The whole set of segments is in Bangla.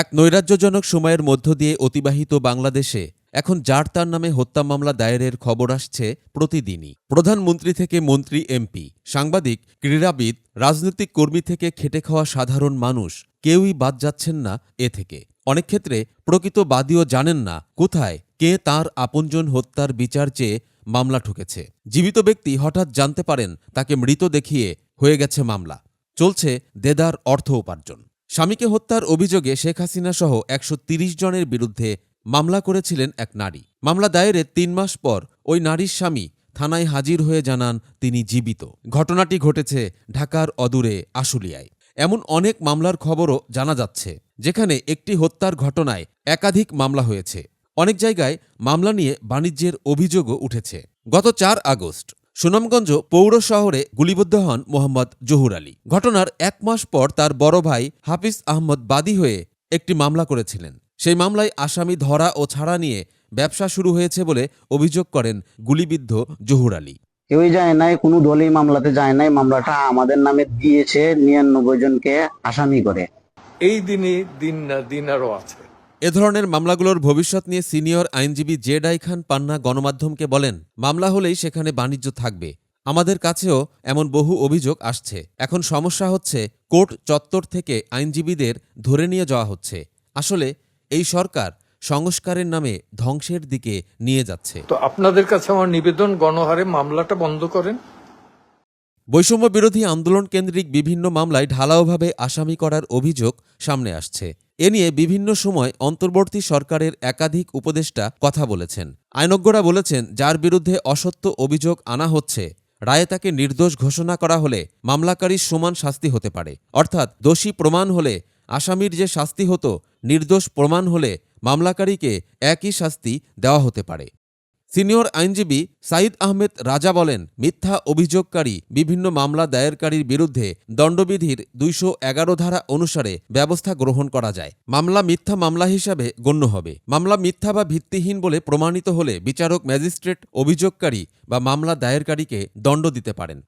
এক নৈরাজ্যজনক সময়ের মধ্য দিয়ে অতিবাহিত বাংলাদেশে এখন যার তার নামে হত্যা মামলা দায়েরের খবর আসছে প্রতিদিনই। প্রধানমন্ত্রী থেকে মন্ত্রী, এমপি, সাংবাদিক, ক্রীড়াবিদ, রাজনৈতিক কর্মী থেকে খেটে খাওয়া সাধারণ মানুষ কেউই বাদ যাচ্ছেন না এ থেকে। অনেক ক্ষেত্রে প্রকৃত বাদীও জানেন না কোথায় কে তার আপনজন হত্যার বিচার চেয়ে মামলা ঠুকেছে। জীবিত ব্যক্তি হঠাৎ জানতে পারেন তাকে মৃত দেখিয়ে হয়ে গেছে মামলা। চলছে দেদার অর্থ উপার্জন। স্বামীকে হত্যার অভিযোগে শেখ হাসিনা সহ একশো জনের বিরুদ্ধে মামলা করেছিলেন এক নারী। মামলা দায়েরের তিন মাস পর ওই নারীর স্বামী থানায় হাজির হয়ে জানান তিনি জীবিত। ঘটনাটি ঘটেছে ঢাকার অদূরে আশুলিয়ায়। এমন অনেক মামলার খবরও জানা যাচ্ছে, যেখানে একটি হত্যার ঘটনায় একাধিক মামলা হয়েছে। অনেক জায়গায় মামলা নিয়ে বাণিজ্যের অভিযোগও উঠেছে। গত চার আগস্ট সুনামগঞ্জ পৌর শহরে গুলিবদ্ধ হন মোহাম্মদ জহুর আলী। ঘটনার এক মাস পর তার বড় ভাই হাফিজ আহমদ বাদী হয়ে একটি মামলা করেছিলেন। সেই মামলায় আসামি ধরা ও ছাড়া নিয়ে ব্যবসা শুরু হয়েছে বলে অভিযোগ করেন গুলিবিদ্ধ জহুর আলী। কেউই যায় নাই কোনো দলই মামলাতে যায় নাই। মামলাটা আমাদের নামে দিয়েছে নিরানব্বই জনকে আসামি করে। এই দিনই দিন না দিন আরও আছে। এ ধরনের মামলাগুলোর ভবিষ্যৎ নিয়ে সিনিয়র আইনজীবী জেডাই খান পান্না গণমাধ্যমকে বলেন, মামলা হলেই সেখানে বাণিজ্য থাকবে। আমাদের কাছেও এমন বহু অভিযোগ আসছে। এখন সমস্যা হচ্ছে, কোর্ট চত্বর থেকে আইনজীবীদের ধরে নিয়ে যাওয়া হচ্ছে। আসলে, এই সরকার সংস্কারের নামে ধ্বংসের দিকে নিয়ে যাচ্ছে। তো আপনাদের কাছে আমার নিবেদন, গণহারে মামলাটা বন্ধ করেন। বৈষম্য বিরোধী আন্দোলন কেন্দ্রিক বিভিন্ন মামলায় ঢালাওভাবে আসামি করার অভিযোগ সামনে আসছে। এ নিয়ে বিভিন্ন সময় অন্তর্বর্তী সরকারের একাধিক উপদেষ্টা কথা বলেছেন। আইনজ্ঞরা বলেছেন, যার বিরুদ্ধে অসত্য অভিযোগ আনা হচ্ছে, রায়ে তাকে নির্দোষ ঘোষণা করা হলে মামলাকারীর সমান শাস্তি হতে পারে। অর্থাৎ দোষী প্রমাণ হলে, আসামির যে শাস্তি হতো, নির্দোষ প্রমাণ হলে মামলাকারীকে একই শাস্তি দেওয়া হতে পারে। সিনিয়র আইনজীবী সাইদ আহমেদ রাজা বলেন, মিথ্যা অভিযোগকারী বিভিন্ন মামলা দায়েরকারীর বিরুদ্ধে দণ্ডবিধির দুইশো এগারো ধারা অনুসারে ব্যবস্থা গ্রহণ করা যায়। মামলা মিথ্যা মামলা হিসাবে গণ্য হবে। মামলা মিথ্যা বা ভিত্তিহীন বলে প্রমাণিত হলে বিচারক ম্যাজিস্ট্রেট, অভিযোগকারী বা মামলা দায়েরকারীকে দণ্ড দিতে পারেন।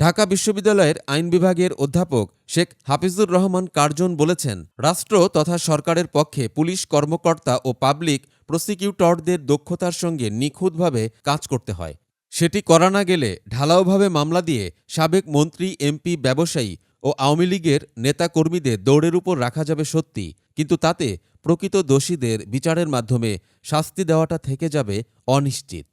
ঢাকা বিশ্ববিদ্যালয়ের আইন বিভাগের অধ্যাপক শেখ হাফিজুর রহমান কার্জন বলেছেন, রাষ্ট্র তথা সরকারের পক্ষে পুলিশ কর্মকর্তা ও পাবলিক প্রসিকিউটরদের দক্ষতার সঙ্গে নিখুঁতভাবে কাজ করতে হয়। সেটি করা না গেলে ঢালাওভাবে মামলা দিয়ে সাবেক মন্ত্রী, এমপি, ব্যবসায়ী ও আওয়ামী লীগের নেতাকর্মীদের দৌড়ের উপর রাখা যাবে সত্যি, কিন্তু তাতে প্রকৃত দোষীদের বিচারের মাধ্যমে শাস্তি দেওয়াটা থেকে যাবে অনিশ্চিত।